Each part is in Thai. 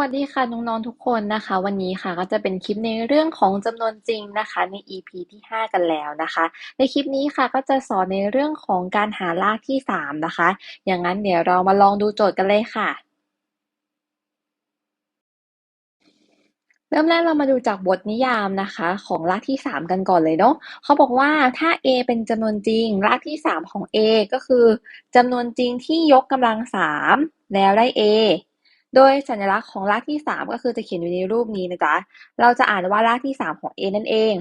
วัสดีค่ะ น้อง ๆ ทุกคนนะคะ วันนี้ค่ะก็จะเป็นคลิปในเรื่องของจำนวนจริงนะคะ ใน EP ที่ 5 กันแล้วนะคะ ในคลิปนี้ค่ะก็จะสอนในเรื่องของการหารากที่ 3 นะคะ อย่างนั้นเดี๋ยวเรามาลองดูโจทย์กันเลยค่ะ เริ่มแรกเรามาดูจากบทนิยามนะคะ ของรากที่ 3 กันก่อนเลยเนาะเขาบอกว่าถ้า a เป็นจำนวนจริง รากที่ 3 ของ a ก็คือจำนวนจริงที่ยกกำลัง 3 แล้วได้ a โดยสัญลักษณ์ของรากที่ 3 ก็คือจะเขียนอยู่ในรูปนี้นะจ๊ะ เราจะอ่านว่ารากที่ 3 ของ a นั่นเอง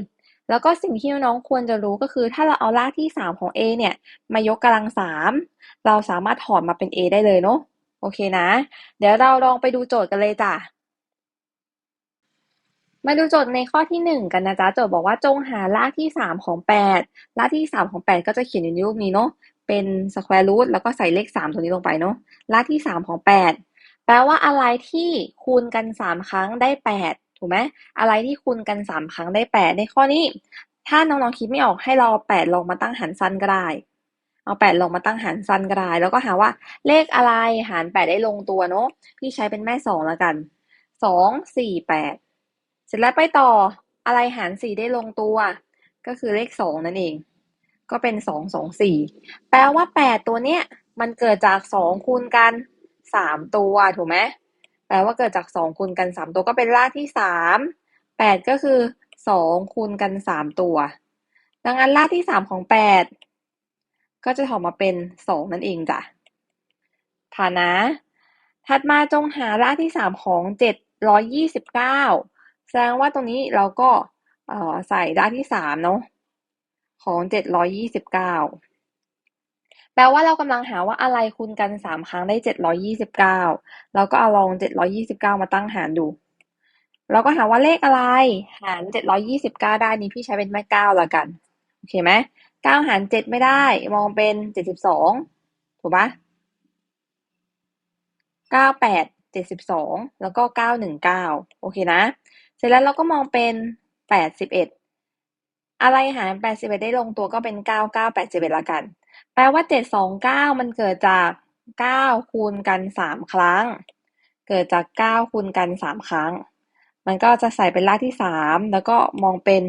แล้วก็สิ่งที่น้องๆควรจะรู้ก็คือถ้าเราเอารากที่ 3 ของ a เนี่ย มายกกำลัง 3 เราสามารถถอนมาเป็น a ได้เลยเนาะ โอเคนะ เดี๋ยวเราลองไปดูโจทย์กันเลยจ้ะมาดูโจทย์ในข้อที่ 1 กันนะจ๊ะโจทย์บอกว่าจงหารากที่ 3 ของ 8 รากที่ 3 ของ 8 ก็จะเขียนอยู่ในรูปนี้เนาะเป็นสแควร์รูทแล้วก็ใส่เลข 3 ตัวนี้ลงไปเนาะรากที่ 3 ของ 8 แปลว่าอะไรที่คูณกันสามครั้งได้แปดถูกไหมอะไรที่คูณกันสามครั้งได้แปดในข้อนี้ ถ้าน้องๆคิดไม่ออกให้เราแปดลองมาตั้งหารสั้นก็ได้เอาแปดลองมาตั้งหารสั้นก็ได้แล้วก็หาว่าเลขอะไรหารแปดได้ลงตัวเนาะพี่ใช้เป็นแม่สองแล้วกันสองสี่แปดเสร็จแล้วไปต่ออะไรหารสี่ได้ลงตัว ก็คือเลขสองนั่นเอง ก็เป็นสองสองสี่แปลว่าแปดตัวเนี้ยมันเกิดจากสองคูณกัน สามตัวถูกไหมแปลว่าเกิดจากสองคูณกันสามตัวก็เป็นรากที่สามแปดก็คือสองคูณกันสามตัว ดังนั้นรากที่สามของแปดก็จะถอดมาเป็นสองนั่นเองจ้ะผ่านนะ ถัดมาจงหารากที่สามของเจ็ดร้อยยี่สิบเก้าแสดงว่าตรงนี้เราก็ใส่รากที่สามเนาะของเจ็ดร้อยยี่สิบเก้า แปลว่าเรากำลังหาว่าอะไรคูณกันสามครั้งได้เจ็ดร้อยี่สิบเก้าเราก็เอาลองเจ็ดร้อยี่สิบเก้ามาตั้งหารดู เราก็หาว่าเลขอะไร หารเจ็ดร้อยี่สิบเก้าได้นี้พี่ใช้เป็นแม่เก้าละกันโอเคไหมเก้าหารเจ็ดไม่ได้ มองเป็นเจ็ดสิบสองถูกปะเก้าแปดเจ็ดสิบสองแล้วก็เก้าหนึ่งเก้าโอเคนะ เสร็จแล้วเราก็มองเป็นแปดสิบเอ็ดอะไรหารแปดสิบเอ็ดได้ลงตัวก็เป็นเก้าเก้าแปดสิบเอ็ดละกัน แปลว่าเจ็ดสองเก้ามันเกิดจากเก้าคูณกันสามครั้ง เกิดจากเก้าคูณกันสามครั้ง มันก็จะใส่เป็นรากที่สามแล้วก็มองเป็น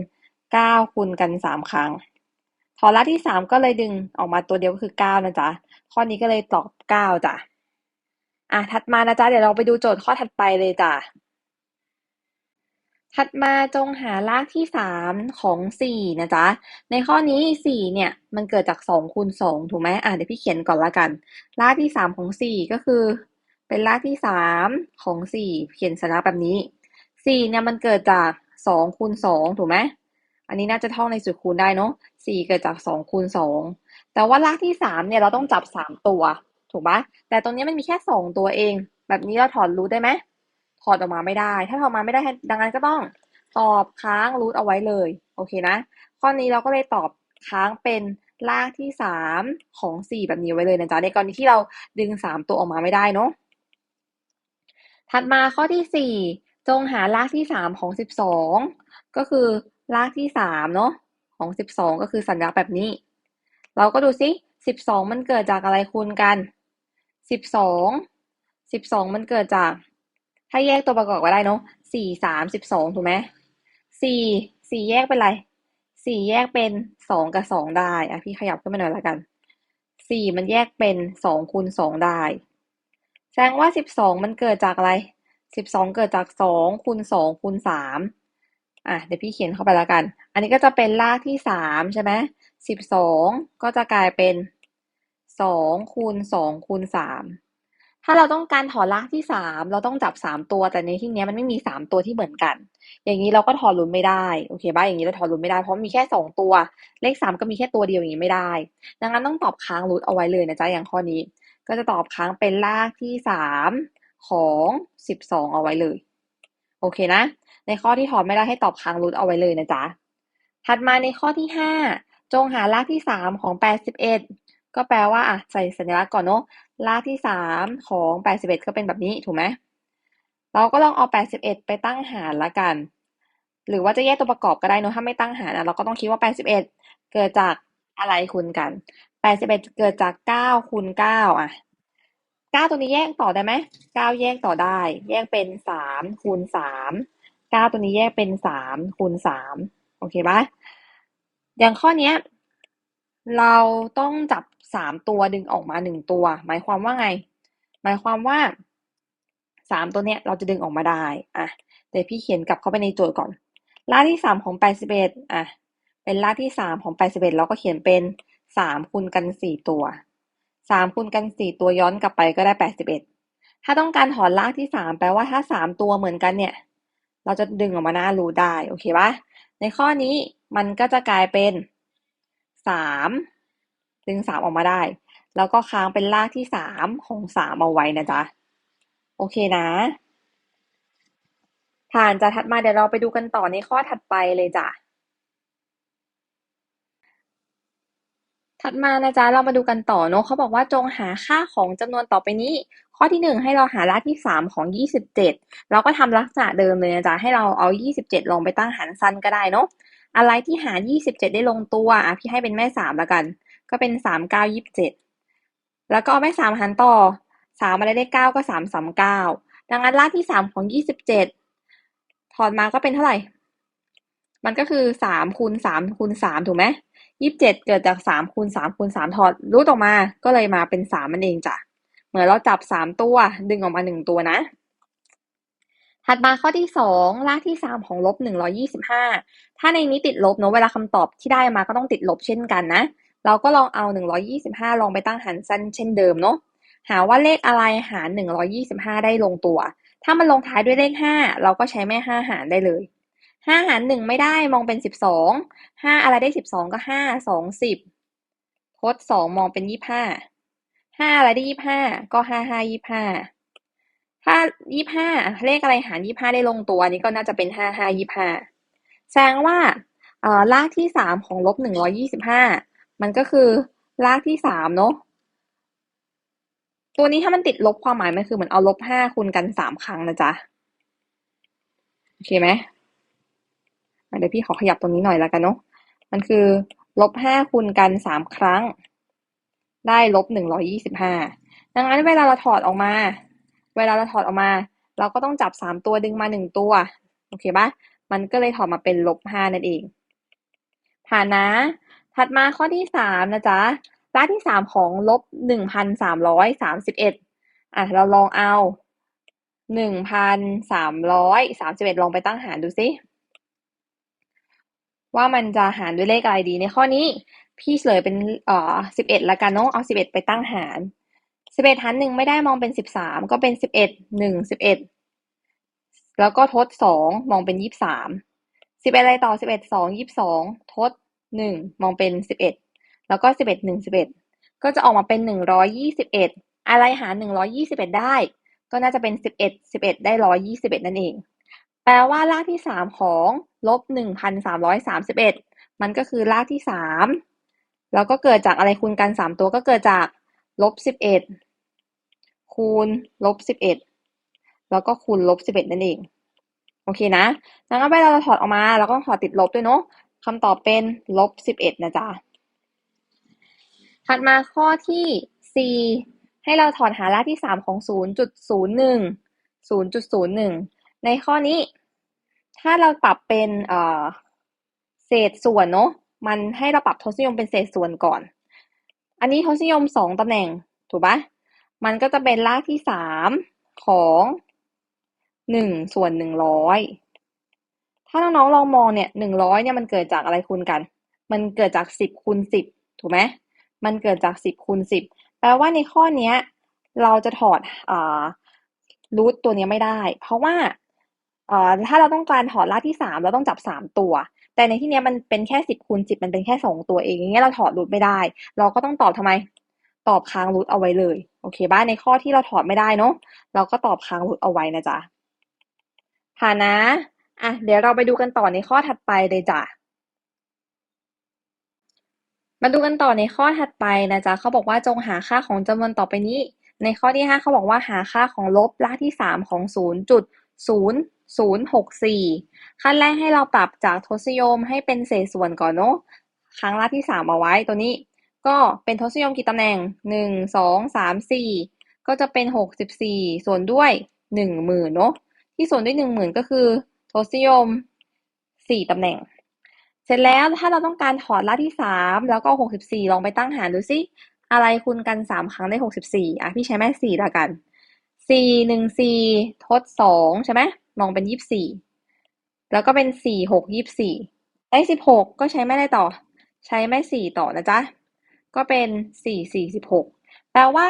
เก้าคูณกันสามครั้งพอรากที่สามก็เลยดึงออกมาตัวเดียวก็คือเก้านะจ๊ะข้อนี้ก็เลยตอบเก้าจ้ะอะถัดมานะจ๊ะเดี๋ยวเราไปดูโจทย์ข้อถัดไปเลยจ้ะ ถัดมาจงหารากที่สามของสี่นะจ๊ะ ในข้อนี้สี่เนี่ยมันเกิดจากสองคูณสองถูกไหมอะเดี๋ยวพี่เขียนก่อนละกัน รากที่สามของสี่ก็คือ เป็นรากที่สามของสี่เขียนสัญลักษณ์แบบนี้สี่เนี่ยมันเกิดจากสองคูณสองถูกไหมอันนี้น่าจะท่องในสูตรคูณได้เนาะสี่เกิดจากสองคูณสองแต่ว่ารากที่สามเนี่ยเราต้องจับสามตัว ถูกปะแต่ตรงนี้มันมีแค่สองตัวเอง แบบนี้เราถอดรูทได้ไหม อดออกมาไม่ได้ ถ้าถอดมาไม่ได้ดังนั้นก็ต้องตอบค้างรูทเอาไว้เลย โอเคนะ ข้อนี้เราก็เลยตอบค้างเป็นรากที่สามของสี่แบบนี้ไว้เลยนะจ๊ะในกรณีที่เราดึงสามตัวออกมาไม่ได้เนาะถัดมาข้อที่สี่จงหารากที่สามของสิบสองก็คือรากที่สามเนาะของสิบสองก็คือสัญลักษณ์แบบนี้ เราก็ดูซิสิบสองมันเกิดจากอะไรคูณกันสิบสองสิบสองมันเกิดจาก ถ้าแยกตัวประกอบก็ได้เนาะสี่สามสิบสองถูกไหมสี่สี่แยกเป็นไรสี่แยกเป็นสองกับสองได้อะพี่ขยับขึ้นมาหน่อยละกันสี่มันแยกเป็นสองคูณสองได้ แสดงว่าสิบสองมันเกิดจากอะไรสิบสองเกิดจากสองคูณสองคูณสามอะเดี๋ยวพี่เขียนเข้าไปแล้วกัน อันนี้ก็จะเป็นรากที่สามใช่ไหมสิบสองก็จะกลายเป็นสองคูณสองคูณสาม ถ้าเราต้องการถอดรากที่สามเราต้องจับสามตัว แต่ในที่นี้มันไม่มีสามตัวที่เหมือนกัน อย่างนี้เราก็ถอดลุ้นไม่ได้โอเคบ้าอย่างนี้เราถอดลุ้นไม่ได้เพราะมีแค่สองตัว เลขสามก็มีแค่ตัวเดียวอย่างนี้ไม่ได้ ดังนั้นต้องตอบค้างรูทเอาไว้เลยนะจ๊ะอย่างข้อนี้ ก็จะตอบค้างเป็นรากที่สามของสิบสองเอาไว้เลย โอเคนะ ในข้อที่ถอดไม่ได้ให้ตอบค้างรูทเอาไว้เลยนะจ๊ะถัดมาในข้อที่ห้าจงหารากที่สามของแปดสิบเอ็ดก็แปลว่าอะใส่สัญลักษณ์ก่อนเนาะ รากที่สามของแปดสิบเอ็ดก็เป็นแบบนี้ถูกไหมเราก็ลองเอาแปดสิบเอ็ดไปตั้งหารละกัน หรือว่าจะแยกตัวประกอบก็ได้เนาะถ้าไม่ตั้งหารนะเราก็ต้องคิดว่าแปดสิบเอ็ดเกิดจากอะไรคูณกันแปดสิบเอ็ดเกิดจากเก้าคูณเก้าอะเก้าตัวนี้แยกต่อได้ไหมเก้าแยกต่อได้ แยกเป็นสามคูณสามเก้าตัวนี้แยกเป็นสามคูณสามโอเคปะอย่างข้อเนี้ย เราต้องจับ สามตัวดึงออกมาหนึ่งตัว หมายความว่าไง หมายความว่าสามตัวเนี้ยเราจะดึงออกมาได้อะเดี๋ยวพี่เขียนกลับเข้าไปในโจทย์ก่อนรากที่สามของแปดสิบเอ็ดอะเป็นรากที่สามของแปดสิบเอ็ดเราก็เขียนเป็นสามคูณกันสี่ตัวสามคูณกันสี่ตัวย้อนกลับไปก็ได้แปดสิบเอ็ดถ้าต้องการถอนรากที่สามแปลว่าถ้าสามตัวเหมือนกันเนี่ย เราจะดึงออกมาหน้ารูได้โอเคปะในข้อนี้มันก็จะกลายเป็นสาม ดึงสามออกมาได้ แล้วก็ค้างเป็นรากที่สามของสามเอาไว้นะจ๊ะ โอเคนะผ่านจะถัดมาเดี๋ยวเราไปดูกันต่อในข้อถัดไปเลยจ้ะ ถัดมานะจ๊ะเรามาดูกันต่อเนาะเขาบอกว่าจงหาค่าของจำนวนต่อไปนี้ ข้อที่หนึ่งให้เราหารากที่สามของยี่สิบเจ็ดเราก็ทำลักษณะเดิมเลยนะจ๊ะให้เราเอายี่สิบเจ็ดลองไปตั้งหารสั้นก็ได้เนาะอะไรที่หารยี่สิบเจ็ดได้ลงตัวอะพี่ให้เป็นแม่สามแล้วกัน ก็เป็นสามเก้ายี่สิบเจ็ด แล้วก็เอาแม่สามหารต่อสามอะไรได้เก้าก็สามสามเก้า ดังนั้นรากที่สามของยี่สิบเจ็ดถอนมาก็เป็นเท่าไหร่ มันก็คือสามคูณสามคูณสามถูกไหมยี่สิบเจ็ดเกิดจากสามคูณสามคูณสามถอดรูทออกมา ก็เลยมาเป็นสามมันเองจ้ะ เหมือนเราจับสามตัวดึงออกมาหนึ่งตัวนะ ถัดมาข้อที่สองรากที่สามของลบหนึ่งร้อยี่สิบห้า ถ้าในนี้ติดลบเนาะเวลาคำตอบที่ได้มาก็ต้องติดลบเช่นกันนะ เราก็ลองเอา 125 ลองไปตั้งหารสั้นเช่นเดิมเนาะหาว่าเลขอะไรหาร 125 ได้ลงตัว ถ้ามันลงท้ายด้วยเลข 5 เราก็ใช้แม่ 5 หารได้เลย 5 หาร 1 ไม่ได้มองเป็น 12 5 อะไรได้ 12 ก็ 5 2 10 ทด 2 มองเป็น 25 5 อะไรได้ 25 ก็ 5 5 25 ถ้า 25 เลขอะไรหาร 25 ได้ลงตัวนี้ก็น่าจะเป็น 5 5 25 แสดงว่าลากที่ 3 ของลบ 125 มันก็คือรากที่สามเนาะตัวนี้ถ้ามันติดลบความหมายมันคือเหมือนเอาลบห้าคูณกันสามครั้งนะจ๊ะโอเคไหมเดี๋ยวพี่ขอขยับตรงนี้หน่อยแล้วกันเนาะมันคือลบห้าคูณกันสามครั้ง ได้ลบหนึ่งร้อยี่สิบห้าดังนั้นเวลาเราถอดออกมา เวลาเราถอดออกมา เราก็ต้องจับสามตัวดึงมาหนึ่งตัวโอเคปะมันก็เลยถอดมาเป็นลบห้านั่นเองผ่านนะ ถัดมาข้อที่สามนะจ๊ะรากที่สามของลบหนึ่งพันสามร้อยสามสิบเอ็ดอะเราลองเอาหนึ่งพันสามร้อยสามสิบเอ็ดลองไปตั้งหารดูสิว่ามันจะหารด้วยเลขอะไรดีในข้อนี้ พี่เฉลยเป็นเอ่อสิบเอ็ดละกันเนาะเอาสิบเอ็ดไปตั้งหารสิบเอ็ดหารหนึ่งไม่ได้มองเป็นสิบสามก็เป็นสิบเอ็ดหนึ่งสิบเอ็ดแล้วก็ทดสองมองเป็นยี่สิบสามสิบเอ็ดอะไรต่อสิบเอ็ดสองยี่สิบสองทด หนึ่งมองเป็นสิบเอ็ดแล้วก็สิบเอ็ดหนึ่งสิบเอ็ดก็จะออกมาเป็นหนึ่งร้อยยี่สิบเอ็ดอะไรหารหนึ่งร้อยยี่สิบเอ็ดได้ ก็น่าจะเป็นสิบเอ็ดสิบเอ็ดได้ร้อยยี่สิบเอ็ดนั่นเอง แปลว่ารากที่สามของลบหนึ่งพันสามร้อยสามสิบเอ็ดมันก็คือรากที่สามแล้วก็เกิดจากอะไรคูณกันสามตัวก็เกิดจากลบสิบเอ็ดคูณลบสิบเอ็ดแล้วก็คูณลบสิบเอ็ดนั่นเอง โอเคนะดังนั้นเวลาเราถอดออกมา เราก็ถอดติดลบด้วยเนาะ คำตอบเป็นลบสิบเอ็ดนะจ๊ะ ถัดมาข้อที่สี่ให้เราถอดหารากที่สามของศูนย์จุดศูนย์หนึ่งศูนย์จุดศูนย์หนึ่งในข้อนี้ ถ้าเราปรับเป็นเอ่อเศษส่วนเนาะมันให้เราปรับทศนิยมเป็นเศษส่วนก่อน อันนี้ทศนิยมสองตำแหน่งถูกปะมันก็จะเป็นรากที่สามของหนึ่งส่วนหนึ่งร้อย ถ้าน้องๆลองมองเนี่ยหนึ่งร้อยเนี่ยมันเกิดจากอะไรคูณกัน มันเกิดจากสิบคูณสิบถูกไหมมันเกิดจากสิบคูณสิบแปลว่าในข้อนี้เราจะถอดอ่ารูทตัวนี้ไม่ได้ เพราะว่าอ่อถ้าเราต้องการถอดรากที่สามเราต้องจับสามตัว แต่ในที่นี้มันเป็นแค่สิบคูณสิบมันเป็นแค่สองตัวเองอย่างเงี้ยเราถอดรูทไม่ได้ เราก็ต้องตอบทำไมตอบค้างรูทเอาไว้เลยโอเคบ้าในข้อที่เราถอดไม่ได้เนาะเราก็ตอบค้างรูทเอาไว้นะจ๊ะผ่านนะ อะ เดี๋ยวเราไปดูกันต่อในข้อถัดไปเลยจ้ะ มาดูกันต่อในข้อถัดไปนะจ๊ะเขาบอกว่าจงหาค่าของจำนวนต่อไปนี้ ในข้อที่ห้าเขาบอกว่าหาค่าของลบรากที่สามของศูนย์จุดศูนย์ศูนย์หกสี่ขั้นแรกให้เราปรับจากทศนิยมให้เป็นเศษส่วนก่อนเนาะครั้งรากที่สามเอาไว้ตัวนี้ ก็เป็นทศนิยมกี่ตำแหน่งหนึ่งสองสามสี่ก็จะเป็นหกสิบสี่ส่วนด้วยหนึ่งหมื่นเนาะที่ส่วนด้วยหนึ่งหมื่นก็คือ ทศนิยมสี่ตำแหน่ง เสร็จแล้วถ้าเราต้องการถอดรากที่สามแล้วก็หกสิบสี่ลองไปตั้งหารดูซิอะไรคูณกันสามครั้งได้หกสิบสี่อะพี่ใช้แม่สี่ละกันสี่หนึ่งสี่ทดสองใช่ไหมมองเป็นยี่สิบสี่แล้วก็เป็นสี่หกยี่สิบสี่ได้สิบหกก็ใช้แม่ได้ต่อ ใช้แม่สี่ต่อนะจ๊ะ ก็เป็นสี่สี่สิบหกแปลว่า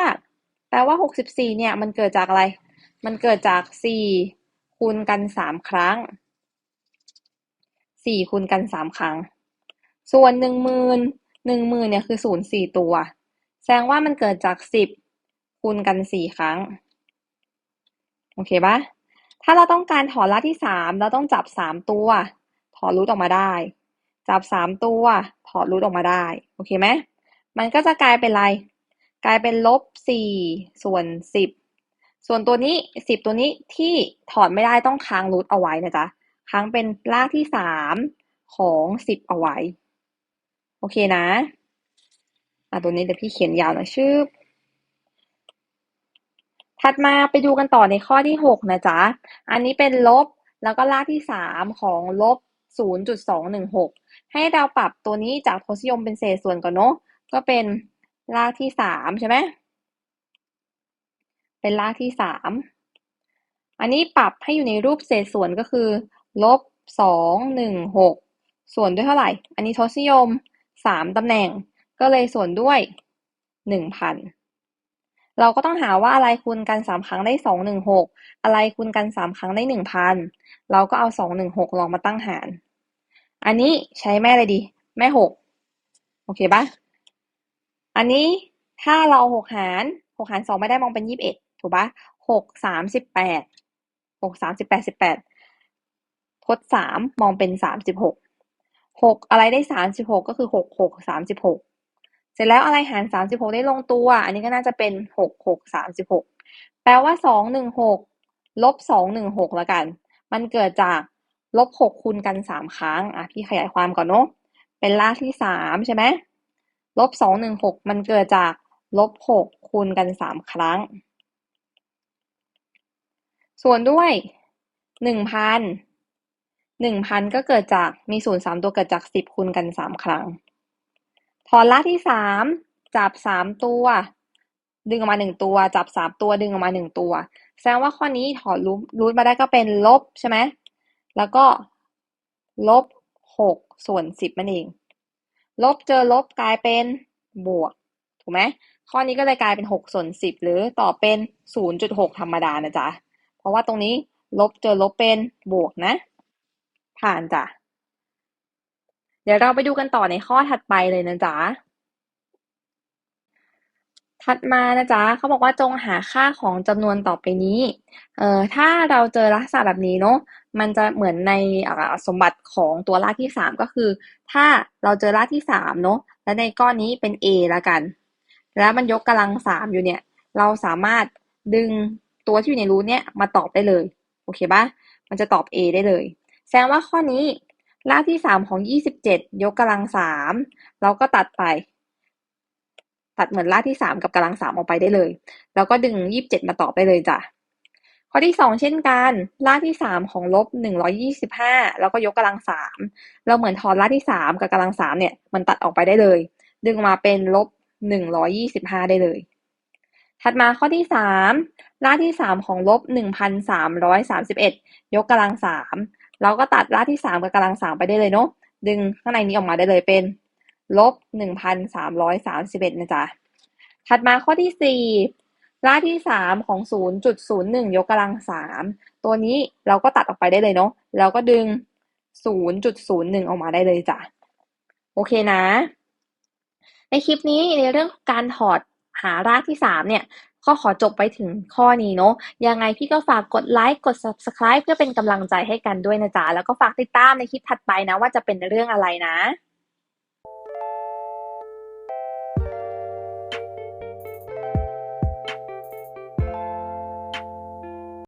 แปลว่าหกสิบสี่เนี่ย มันเกิดจากอะไร มันเกิดจากสี่ คูณกันสามครั้งสี่คูณกันสามครั้ง ส่วนหนึ่งหมื่นหนึ่งหมื่นเนี่ยคือศูนย์สี่ตัว แสดงว่ามันเกิดจากสิบคูณกันสี่ครั้ง โอเคปะถ้าเราต้องการถอนรากที่สามเราต้องจับสามตัว ถอนรูทออกมาได้ จับสามตัว ถอดรูทออกมาได้ โอเคไหมมันก็จะกลายเป็นอะไร กลายเป็นลบสี่ส่วนสิบ ส่วนตัวนี้สิบตัวนี้ที่ถอดไม่ได้ต้องค้างรูทเอาไว้นะจ๊ะ ค้างเป็นรากที่สามของสิบเอาไว้ โอเคนะอะตัวนี้เดี๋ยวพี่เขียนยาวหน่อยชื่อถัดมาไปดูกันต่อในข้อที่หกนะจ๊ะ อันนี้เป็นลบแล้วก็รากที่สามของลบศูนย์จุดสองหนึ่งหกให้เราปรับตัวนี้จากทศนิยมเป็นเศษส่วนก่อนเนาะก็เป็นรากที่สามใช่ไหม เป็นรากที่สามอันนี้ปรับให้อยู่ในรูปเศษส่วนก็คือลบสองหนึ่งหกส่วนด้วยเท่าไหร่ อันนี้ทศนิยมสามตำแหน่ง ก็เลยส่วนด้วยหนึ่งพันเราก็ต้องหาว่าอะไรคูณกันสามครั้งได้สองหนึ่งหกอะไรคูณกันสามครั้งได้หนึ่งพันเราก็เอาสองหนึ่งหกลองมาตั้งหาร อันนี้ใช้แม่อะไรดี แม่หกโอเคปะอันนี้ถ้าเราหกหารหกหารสองไม่ได้มองเป็นยี่สิบเอ็ด ถูกปะหกสามสิบแปดหกสามสิบแปดสิบแปดทดสามมองเป็นสามสิบหกหกอะไรได้สามสิบหกก็คือหกหกสามสิบหกเสร็จแล้วอะไรหารสามสิบหกได้ลงตัว อันนี้ก็น่าจะเป็นหกหกสามสิบหกแปลว่าสองหนึ่งหกลบสองหนึ่งหกแล้วกัน มันเกิดจากลบหกคูณกันสามครั้งอะพี่ขยายความก่อนเนาะเป็นรากที่สามใช่ไหมลบสองหนึ่งหกมันเกิดจากลบหกคูณกันสามครั้ง ส่วนด้วยหนึ่งพันหนึ่งพันก็เกิดจากมีศูนย์สามตัวเกิดจากสิบคูณกันสามครั้ง ถอนรากที่สามจับสามตัว ดึงออกมาหนึ่งตัว จับสามตัวดึงออกมาหนึ่งตัว แสดงว่าข้อนี้ถอนรูทรูทมาได้ก็เป็นลบใช่ไหมแล้วก็ลบหกส่วนสิบนั่นเอง ลบเจอลบกลายเป็นบวก ถูกไหมข้อนี้ก็เลยกลายเป็นหกส่วนสิบหรือต่อเป็นศูนย์จุดหกธรรมดานะจ๊ะ ราะว่าตรงนี้ลบเจอลบเป็นบวกนะ ผ่านจ้ะ เดี๋ยวเราไปดูกันต่อในข้อถัดไปเลยนะจ๊ะ ถัดมานะจ๊ะเขาบอกว่าจงหาค่าของจำนวนต่อไปนี้ เอ่อถ้าเราเจอลักษณะแบบนี้เนาะมันจะเหมือนในสมบัติของตัวรากที่สามก็คือ ถ้าเราเจอรากที่สามเนาะและในก้อนนี้เป็น a ละกัน แล้วมันยกกำลังสามอยู่เนี่ย เราสามารถดึง ตัวที่อยู่ในรูทเนี่ยมาตอบได้เลย โอเคปะมันจะตอบ a ได้เลย แสดงว่าข้อนี้รากที่สามของยี่สิบเจ็ดยกกำลังสามเราก็ตัดไป ตัดเหมือนรากที่สามกับกำลังสามออกไปได้เลย แล้วก็ดึงยี่สิบเจ็ดมาตอบไปเลยจ้ะ ข้อที่สองเช่นกัน รากที่สามของลบหนึ่งร้อยี่สิบห้าแล้วก็ยกกำลังสามเราเหมือนถอนรากที่สามกับกำลังสามเนี่ย มันตัดออกไปได้เลย ดึงมาเป็นลบหนึ่งร้อยี่สิบห้าได้เลย ถัดมาข้อที่สามรากที่สามของลบหนึ่งพันสามร้อยสามสิบเอ็ดยกกำลังสามเราก็ตัดรากที่สามกับกำลังสามไปได้เลยเนาะดึงข้างในนี้ออกมาได้เลยเป็นลบหนึ่งพันสามร้อยสามสิบเอ็ดนะจ๊ะถัดมาข้อที่สี่รากที่สามของศูนย์จุดศูนย์หนึ่งยกกำลังสามตัวนี้เราก็ตัดออกไปได้เลยเนาะแล้วก็ดึงศูนย์จุดศูนย์หนึ่งออกมาได้เลยจ้ะโอเคนะ ในคลิปนี้ในเรื่องการถอด หารากที่สามเนี่ยก็ขอจบไปถึงข้อนี้เนาะยังไงพี่ก็ฝากกดไลค์กด subscribe เพื่อเป็นกำลังใจให้กันด้วยนะจ๊ะ แล้วก็ฝากติดตามในคลิปถัดไปนะว่าจะเป็นเรื่องอะไรนะ